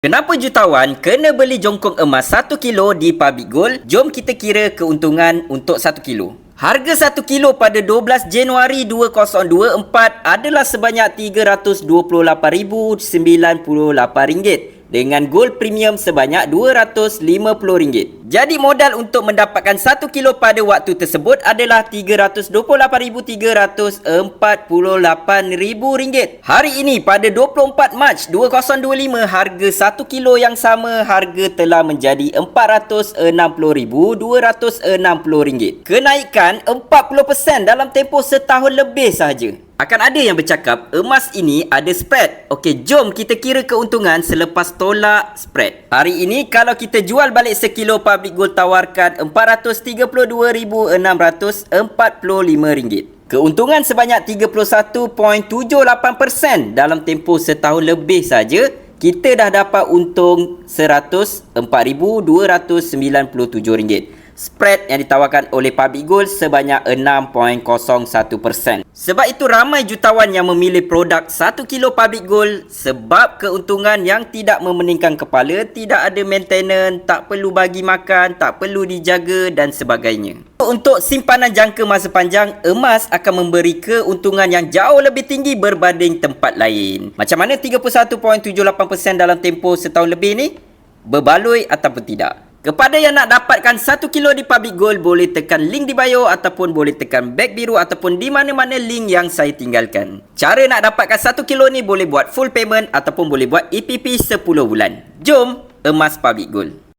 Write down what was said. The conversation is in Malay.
Kenapa jutawan kena beli jongkong emas 1 kilo di Public Gold? Jom kita kira keuntungan untuk 1 kilo. Harga 1 kilo pada 12 Januari 2024 adalah sebanyak RM328,098 dengan gold premium sebanyak RM250. Jadi modal untuk mendapatkan 1 kilo pada waktu tersebut adalah RM328,348,000. Hari ini pada 24 Mac 2025 harga 1 kilo yang sama harga telah menjadi RM460,260. Kenaikan 40% dalam tempoh setahun lebih sahaja. Akan ada yang bercakap emas ini ada spread. Okey, jom kita kira keuntungan selepas tolak spread. Hari ini kalau kita jual balik sekilo public gold tawarkan RM432,645. Keuntungan sebanyak 31.78% dalam tempoh setahun lebih saja kita dah dapat untung RM104,297 spread yang ditawarkan oleh Public Gold sebanyak 6.01%. Sebab itu ramai jutawan yang memilih produk 1 kilo Public Gold sebab keuntungan yang tidak memeningkan kepala, tidak ada maintenance, tak perlu bagi makan, tak perlu dijaga dan sebagainya. Untuk simpanan jangka masa panjang, emas akan memberi keuntungan yang jauh lebih tinggi berbanding tempat lain. Macam mana 31.78% dalam tempoh setahun lebih ni? Berbaloi ataupun tidak? Kepada yang nak dapatkan 1 kilo di Public Gold boleh tekan link di bio ataupun boleh tekan back biru ataupun di mana-mana link yang saya tinggalkan. Cara nak dapatkan 1 kilo ni boleh buat full payment ataupun boleh buat EPP 10 bulan. Jom emas Public Gold.